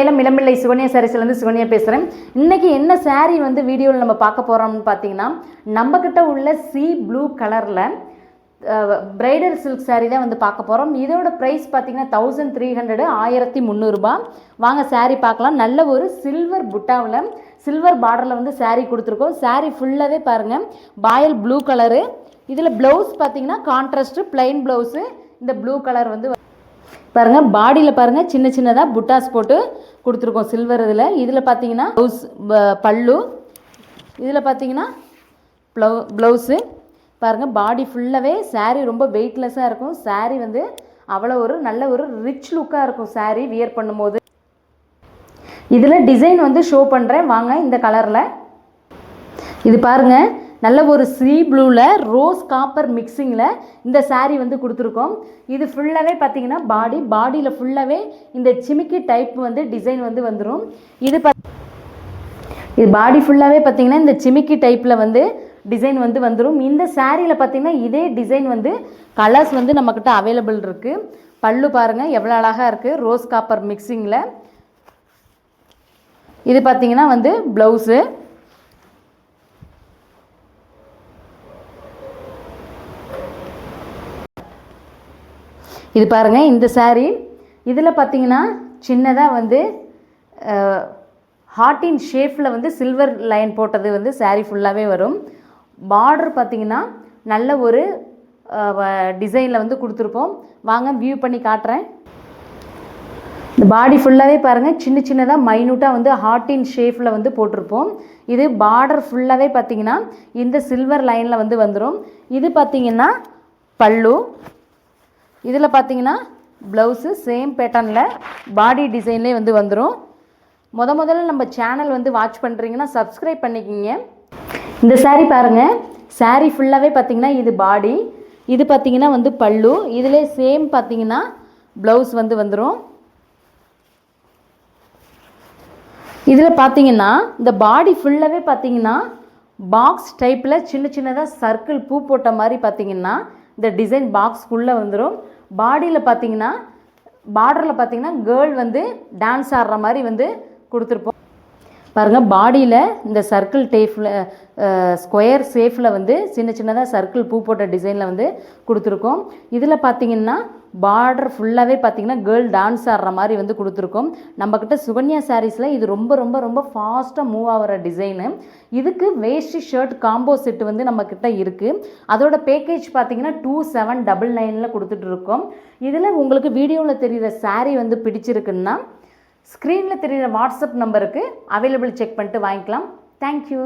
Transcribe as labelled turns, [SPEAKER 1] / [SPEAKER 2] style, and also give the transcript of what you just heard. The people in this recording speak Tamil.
[SPEAKER 1] சேலம் இளம்பிள்ளை சுகன்யா சாரீஸ்லேருந்து சுகன்யா பேசுகிறேன் இன்னைக்கு என்ன சாரீ வந்து வீடியோவில் நம்ம பார்க்க போகிறோம்னு பார்த்தீங்கன்னா நம்மக்கிட்ட உள்ள சி ப்ளூ கலரில் பிரைடல் சில்க் சாரீ தான் வந்து பார்க்க போகிறோம் இதோட ப்ரைஸ் பார்த்தீங்கன்னா தௌசண்ட் த்ரீ ஹண்ட்ரடு ஆயிரத்தி முந்நூறுரூபா வாங்க சாரீ பார்க்கலாம். நல்ல ஒரு சில்வர் புட்டாவில் சில்வர் பார்டரில் வந்து சாரீ கொடுத்துருக்கோம். சாரீ ஃபுல்லாகவே பாருங்கள் பாயல் ப்ளூ கலரு இதில் ப்ளவுஸ் பார்த்தீங்கன்னா கான்ட்ராஸ்ட்டு ப்ளைன் ப்ளவுஸு இந்த ப்ளூ கலர் வந்து பாருங்கள் பாடியில் பாருங்கள் சின்ன சின்னதாக புட்டாஸ் போட்டு கொடுத்துருக்கோம் சில்வர் இதில். இதில் பார்த்தீங்கன்னா ப்ளவுஸ் பல்லு. இதில் பார்த்தீங்கன்னா ப்ளவு ப்ளவுஸு பாருங்கள் பாடி ஃபுல்லாகவே சாரீ ரொம்ப வெயிட்லெஸ்ஸாக இருக்கும். சாரீ வந்து அவ்வளோ ஒரு நல்ல ஒரு ரிச் லுக்காக இருக்கும் சாரீ வியர் பண்ணும்போது. இதில் டிசைன் வந்து ஷோ பண்ணுறேன் வாங்க இந்த கலரில் இது பாருங்கள் நல்ல ஒரு சீ ப்ளூவில் ரோஸ் காப்பர் மிக்சிங்கில் இந்த சாரீ வந்து கொடுத்துருக்கோம். இது ஃபுல்லாகவே பார்த்தீங்கன்னா பாடி பாடியில் ஃபுல்லாகவே இந்த சிமிக்கி டைப் வந்து டிசைன் வந்து வந்துடும் இது பா இது பாடி ஃபுல்லாகவே பார்த்தீங்கன்னா இந்த சிமிக்கி டைப்பில் வந்து டிசைன் வந்து வந்துடும் இந்த சாரியில் பார்த்தீங்கன்னா இதே டிசைன் வந்து கலர்ஸ் வந்து நம்மக்கிட்ட அவைலபிள் இருக்குது பல்லு பாருங்கள் எவ்வளோ அழகாக இருக்குது ரோஸ் காப்பர் மிக்சிங்கில் இது பார்த்தீங்கன்னா வந்து ப்ளவுஸு இது பாருங்கள் இந்த சாரீ இதில் பார்த்தீங்கன்னா சின்னதாக வந்து ஹார்ட்டின் ஷேஃபில் வந்து சில்வர் லைன் போட்டது வந்து சாரீ ஃபுல்லாகவே வரும். பார்டர் பார்த்தீங்கன்னா நல்ல ஒரு டிசைனில் வந்து கொடுத்துருப்போம். வாங்க வியூ பண்ணி காட்டுறேன். இந்த பாடி ஃபுல்லாகவே பாருங்கள் சின்ன சின்னதாக மைனூட்டாக வந்து ஹார்ட்டின் ஷேஃபில் வந்து போட்டிருப்போம். இது பார்டர் ஃபுல்லாகவே பார்த்தீங்கன்னா இந்த சில்வர் லைனில் வந்து வந்துடும் இது பார்த்தீங்கன்னா பல்லு. இதில் பார்த்தீங்கன்னா ப்ளவுஸு சேம் பேட்டர்னில் பாடி டிசைன்லேயே வந்து வந்துடும் முத முதல்ல நம்ம சேனல் வந்து வாட்ச் பண்ணுறீங்கன்னா சப்ஸ்கிரைப் பண்ணிக்கிங்க. இந்த சாரீ பாருங்கள் சாரீ ஃபுல்லாகவே பார்த்தீங்கன்னா இது பாடி இது பார்த்தீங்கன்னா வந்து பல்லு. இதிலே சேம் பார்த்தீங்கன்னா ப்ளவுஸ் வந்து வந்துடும் இதில் பார்த்தீங்கன்னா இந்த பாடி ஃபுல்லாகவே பார்த்தீங்கன்னா பாக்ஸ் டைப்பில் சின்ன சின்னதாக சர்க்கிள் பூ போட்ட மாதிரி பார்த்தீங்கன்னா இந்த டிசைன் பாக்ஸ்க்குள்ளே வந்துடும் பாடியில் பார்த்தீங்கன்னா பார்டரில் பார்த்தீங்கன்னா கேர்ள் வந்து டான்ஸ் ஆடுற மாதிரி வந்து கொடுத்துருப்போம். பாருங்கள் பாடியில் இந்த சர்க்கிள் டேஃபில் ஸ்கொயர் ஷேஃபில் வந்து சின்ன சின்னதாக சர்க்கிள் பூ போட்ட டிசைனில் வந்து கொடுத்துருக்கோம். இதில் பார்த்தீங்கன்னா பார்டர் ஃபுல்லாகவே பார்த்தீங்கன்னா கேர்ள் டான்ஸ் ஆடுற மாதிரி வந்து கொடுத்துருக்கோம். நம்மக்கிட்ட சுகன்யா சாரீஸில் இது ரொம்ப ரொம்ப ரொம்ப ஃபாஸ்ட்டாக மூவ் ஆகிற டிசைனு இதுக்கு வேஷ்டி ஷர்ட் காம்போ செட்டு வந்து நம்மக்கிட்ட இருக்குது அதோட பேக்கேஜ் பார்த்தீங்கன்னா டூ செவன் டபுள் நைனில் கொடுத்துட்ருக்கோம் இதில் உங்களுக்கு வீடியோவில் தெரிகிற சாரீ வந்து பிடிச்சிருக்குன்னா ஸ்க்ரீனில் தெரிகிற வாட்ஸ்அப் நம்பருக்கு அவைலபிள் செக் பண்ணிட்டு வாங்கிக்கலாம். தேங்க்யூ